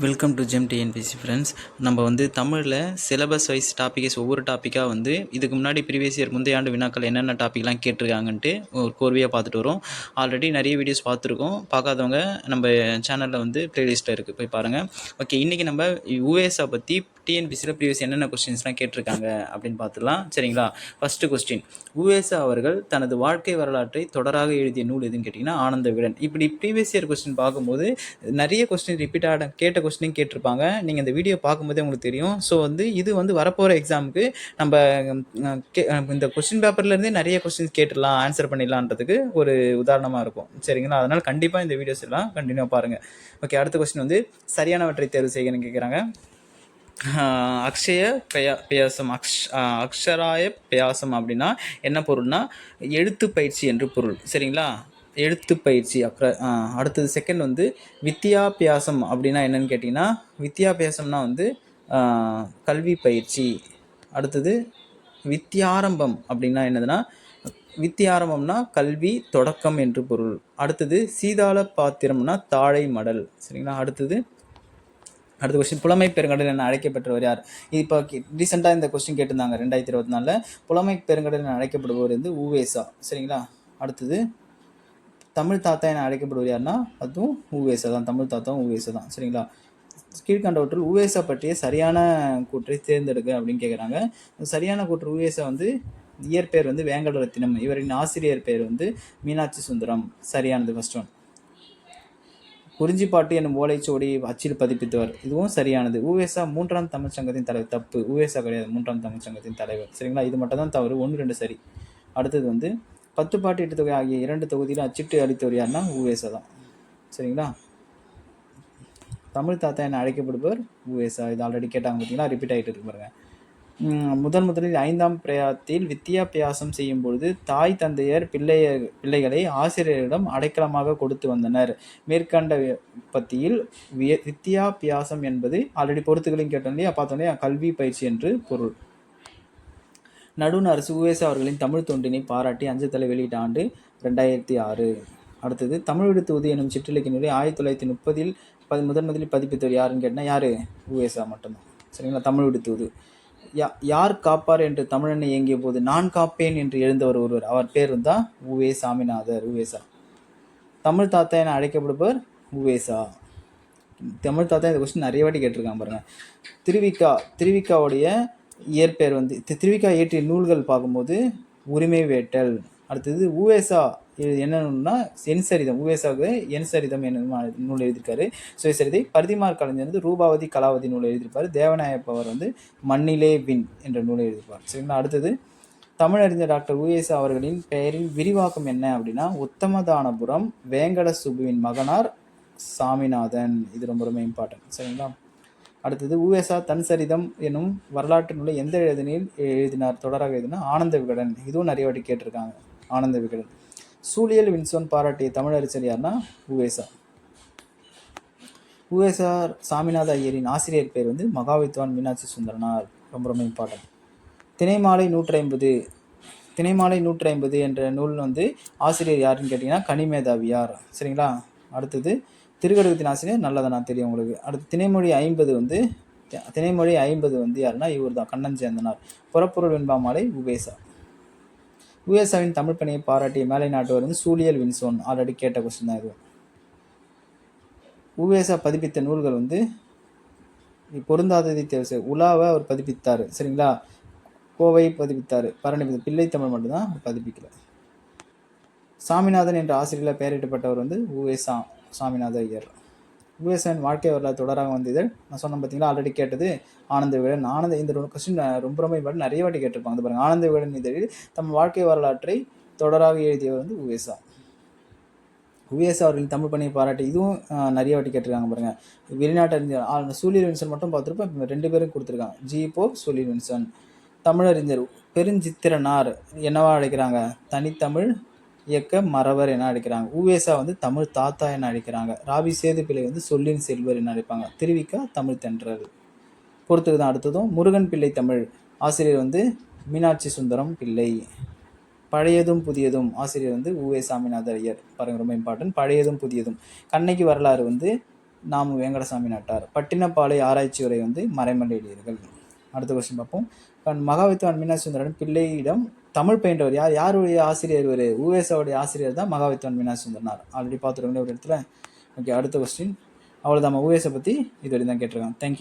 Welcome to Gem TNPSC friends நம்ம வந்து தமிழில் சிலபஸ் வைஸ் டாப்பிக்ஸ் ஒவ்வொரு டாப்பிக்காக வந்து இதுக்கு முன்னாடி ப்ரீவியஸ் இயர் முந்தைய ஆண்டு வினாக்கள் என்னென்ன டாப்பிக்லாம் கேட்டிருக்காங்கன்ட்டு ஒரு கோர்வையாக பார்த்துட்டு வரோம். ஆல்ரெடி நிறைய வீடியோஸ் பார்த்துருக்கோம். பார்க்காதவங்க நம்ம சேனலில் வந்து ப்ளேலிஸ்ட்டில் இருக்குது போய் பாருங்கள் ஓகே இன்றைக்கி நம்ம யூஎஸ்ஆ பற்றி டிஎன்பிசியில் ப்ரீவியஸ் என்னென்ன கொஸ்டின்ஸ்லாம் கேட்டிருக்காங்க அப்படின்னு பார்த்துலாம் சரிங்களா? ஃபஸ்ட்டு கொஸ்டின் யூஎஸ்ஆ அவர்கள் தனது வாழ்க்கை வரலாற்றை தொடராக எழுதிய நூல் எதுன்னு கேட்டிங்கன்னா ஆனந்த விடன் இப்படி ப்ரீவியஸ் இயர் கொஸ்டின் பார்க்கும்போது நிறைய கொஸ்டின் ரிப்பீட்டாக கேட்ட கொஸ்டினையும் கேட்டிருப்பாங்க. நீங்கள் இந்த வீடியோ பார்க்கும்போதே உங்களுக்கு தெரியும். ஸோ வந்து இது வந்து வரப்போகிற எக்ஸாமுக்கு நம்ம இந்த கொஸ்டின் பேப்பர்லேருந்தே நிறைய கொஸ்டின்ஸ் கேட்டுடலாம் ஆன்சர் பண்ணிடலான்றதுக்கு ஒரு உதாரணமாக இருக்கும். சரிங்களா? அதனால் கண்டிப்பாக இந்த வீடியோஸ் எல்லாம் கண்டினியூ பாருங்கள் ஓகே அடுத்த கொஸ்டின் வந்து சரியானவற்றை தேர்வு செய்யணும்னு கேட்குறாங்க அக்ஷய பிரயா பியாசம் அக்ஷ் அக்ஷராய பியாசம் அப்படின்னா என்ன பொருள்னா எழுத்து பயிற்சி என்று பொருள். சரிங்களா? எழுத்து பயிற்சி அப்புறம் அடுத்தது செகண்ட் வந்து வித்தியாபியாசம் அப்படின்னா என்னன்னு கேட்டிங்கன்னா வித்தியாபியாசம்னா வந்து கல்வி பயிற்சி. அடுத்தது வித்தியாரம்பம் அப்படின்னா என்னதுன்னா வித்தியாரம்பம்னா கல்வி தொடக்கம் என்று பொருள். அடுத்தது சீதாள பாத்திரம்னா தாழை மடல். சரிங்களா? அடுத்தது அடுத்த கொஸ்டின் புலமை பெருங்கடல் என அழைக்கப்பட்டவர் யார்? இப்போ ரீசெண்டாக இந்த கொஸ்டின் கேட்டிருந்தாங்க ரெண்டாயிரத்தி இருபத்தி நாலில். புலமை பெருங்கடல் என அழைக்கப்படுபவர் வந்து ஊவேசா சரிங்களா? அடுத்தது தமிழ் தாத்தா என அழைக்கப்படுவர் யாருன்னா அதுவும் உவேசா தான். தமிழ் தாத்தாவும் உவேசா தான். சரிங்களா? கீழ்கண்டவற்றில் உவேசா பற்றிய சரியான கூற்றை தேர்ந்தெடுக்க அப்படின்னு கேட்குறாங்க சரியான கூற்று உவேசா வந்து இயற்பெயர் வந்து வேங்கடரத்தினம். இவரின் ஆசிரியர் பெயர் வந்து மீனாட்சி சுந்தரம். சரியானது ஃபர்ஸ்ட் ஒன் குறிஞ்சிப்பாட்டு என்னும் ஓலைச்சுவடி அச்சில் பதிப்பித்தவர். இதுவும் சரியானது. உவேசா மூன்றாம் தமிழ் சங்கத்தின் தலைவர். தப்பு. உவேசா கிடையாது. மூன்றாம் தமிழ் சங்கத்தின் தலைவர். சரிங்களா? இது மட்டும் தான் தவறு. ஒன்று ரெண்டு சரி. அடுத்தது வந்து பத்து பாட்டு எட்டு தொகை ஆகிய இரண்டு தொகுதியில் அச்சிட்டு அளித்தவர் யாருன்னா உவேசா தான். சரிங்களா? தமிழ் தாத்தா என அழைக்கப்படுபவர் உவேசா இது ஆல்ரெடி கேட்டாங்க பார்த்தீங்கன்னா ரிப்பீட் ஆகிட்டு இருக்கு பாருங்க. முதன் முதலில் ஐந்தாம் பிரயாத்தில் வித்தியாபியாசம் செய்யும் பொழுது தாய் தந்தையர் பிள்ளைய பிள்ளைகளை ஆசிரியரிடம் அடைக்கலமாக கொடுத்து வந்தனர். மேற்கண்ட பத்தியில் வித்தியாபியாசம் என்பது ஆல்ரெடி பொறுத்துகளையும் கேட்டோம் இல்லையா? கல்வி பயிற்சி என்று பொருள். நடுவண் அரசு அவர்களின் தமிழ் தொண்டினை பாராட்டி அஞ்சத்தலை வெளியிட்ட ஆண்டு ரெண்டாயிரத்தி ஆறு. அடுத்தது தமிழ் விடுத்துவது எனும் சிற்றிலக்கிய நூலை ஆயிரத்தி தொள்ளாயிரத்தி முப்பதில் பதி முதன் முதலில் பதிப்பித்தவர் யாருன்னு கேட்டால் யார்? உவேசா மட்டும்தான். சரிங்களா? தமிழ் விடுத்துவது யா யார் காப்பார் என்று தமிழனை இயங்கிய போது நான் காப்பேன் என்று எழுந்தவர் ஒருவர். அவர் பேர் தான் உவே சாமிநாதர் உவேசா தமிழ் தாத்தா என அழைக்கப்படுபவர் உவேசா தமிழ் தாத்தா இந்த கொஸ்டின் நிறைய வாட்டி கேட்டிருக்காங்க பாருங்க. திருவிக்கா திருவிக்காவுடைய இயற்பெயர் வந்து தி- திருவிக்கா இயற்றிய நூல்கள் பார்க்கும்போது உரிமை வேட்டல். அடுத்தது உவேசா இது என்னன்னா என் சரிதம். உவேசாவுக்கு என் சரிதம் என்ன நூல் எழுதியிருக்காரு. சுயசரிதை பரிதிமார் கலைஞர் வந்து ரூபாவதி கலாவதி நூல் எழுதியிருப்பார். தேவநாயப்பவர் வந்து மண்ணிலே வின் என்ற நூலை எழுதியிருப்பார். சரிங்களா அடுத்தது தமிழறிஞர் டாக்டர் உவேசா அவர்களின் பெயரின் விரிவாக்கம் என்ன அப்படின்னா உத்தமதானபுரம் வேங்கட சுபுவின் மகனார் சாமிநாதன். இது ரொம்ப ரொம்ப இம்பார்ட்டன்ட் சரிங்களா? அடுத்தது உவேசா தன் சரிதம் எனும் வரலாற்று நூலை எந்த எழுதினில் எழுதினார்? தொடராக எழுதினா ஆனந்த விகடன். இதுவும் நிறைய வாட்டி கேட்டிருக்காங்க. ஆனந்த விகடன். சூழியல் வின்சோன் பாராட்டிய தமிழறிஞர் யாருன்னா உவேசா. உவேசா சாமிநாத ஐயரின் ஆசிரியர் பேர் வந்து மகாவித்வான் மீனாட்சி சுந்தரனார். ரொம்ப ரொம்ப இம்பார்ட்டன்ட் திணைமாலை நூற்றி ஐம்பது திணைமாலை நூற்றி ஐம்பது என்ற நூல் வந்து ஆசிரியர் யாருன்னு கேட்டிங்கன்னா கனிமேதாவியார். சரிங்களா? அடுத்தது திருக்கடுகத்தின் ஆசிரியர் நல்லதா தெரியும் உங்களுக்கு. அடுத்து திணைமொழி ஐம்பது வந்து திணைமொழி ஐம்பது வந்து யாருன்னா இவர் தான் கண்ணன் சேந்தனார் புறப்பொருள் வெண்பாமாலை உபேசா. உவேசாவின் தமிழ் பணியை பாராட்டிய மேலை நாட்டவர் வந்து சூழியல் வின்சோன் ஆல்ரெடி கேட்ட கொஸ்டின் தான் இது. உவேசா பதிப்பித்த நூல்கள் வந்து பொருந்தாததை தேர்வு உலாவை அவர் பதிப்பித்தார் சரிங்களா? கோவை பதிப்பித்தார் பரணி பிள்ளை தமிழ் மட்டும்தான் அவர் பதிப்பிக்கல. சாமிநாதன் என்ற ஆசிரியரில் பெயரிடப்பட்டவர் வந்து உவேசா சாமிநாத ஐயர். உவேசாவின் வாழ்க்கை வரலாறு தொடராக வந்தது நான் சொன்னேன் பார்த்தீங்களா ஆல்ரெடி கேட்டது ஆனந்த விகடன் ஆனந்த இந்த கொஸ்டின் ரொம்ப ரொம்ப நிறைய வாட்டி கேட்டிருப்பாங்க. பாருங்க ஆனந்த விகடன் இதழில் தம் வாழ்க்கை வரலாற்றை தொடராக எழுதியவர் வந்து உவேசா உவேசா அவர்களின் தமிழ் பணியை பாராட்டி இதுவும் நிறைய வாட்டி கேட்டிருக்காங்க பாருங்க. வெளிநாட்டு அறிஞர் சூழியர் வின்சன் மட்டும் பார்த்துருப்போம் ரெண்டு பேரும் கொடுத்துருக்காங்க. ஜி போ சூழியர் வின்சன். தமிழறிஞர் பெருஞ்சித்திரனார் என்னவா அழைக்கிறாங்க? தனித்தமிழ் இயக்க மறவர் என அழைக்கிறாங்க. உவேசா வந்து தமிழ் தாத்தா என அழைக்கிறாங்க. ராபி சேதுப்பிள்ளை வந்து சொல்லின் செல்வர் என அழைப்பாங்க. திருவிக்கா தமிழ் தென்றல். பொறுத்துக்கு தான் அடுத்ததும் முருகன் பிள்ளை தமிழ். ஆசிரியர் வந்து மீனாட்சி சுந்தரம் பிள்ளை. பழையதும் புதியதும் ஆசிரியர் வந்து உவே சாமிநாதர் ஐயர். பாருங்க ரொம்ப இம்பார்ட்டன்ட் பழையதும் புதியதும். கண்ணகி வரலாறு வந்து நாம வெங்கடசாமி நாட்டார். பட்டினப்பாலை ஆராய்ச்சி உரை வந்து மறைமலை அடுத்த கொஸ்டின் பார்ப்போம். மகாவித்வான் மீனாட்சி சுந்தரன் பிள்ளையிடம் தமிழ் பெயிண்டர் யார்? யாருடைய ஆசிரியர் இவர்? ஊவேசாவுடைய ஆசிரியர் தான் மகாவித்வன் மீனாட்சி சுந்தரனார் ஆல்ரெடி பார்த்துருக்கோம் ஒரு இடத்துல? ஓகே அடுத்த கொஸ்டின் அவ்வளோதான் ஊவேசை பற்றி இதுவரை தான் கேட்டிருக்கான் தேங்க்யூ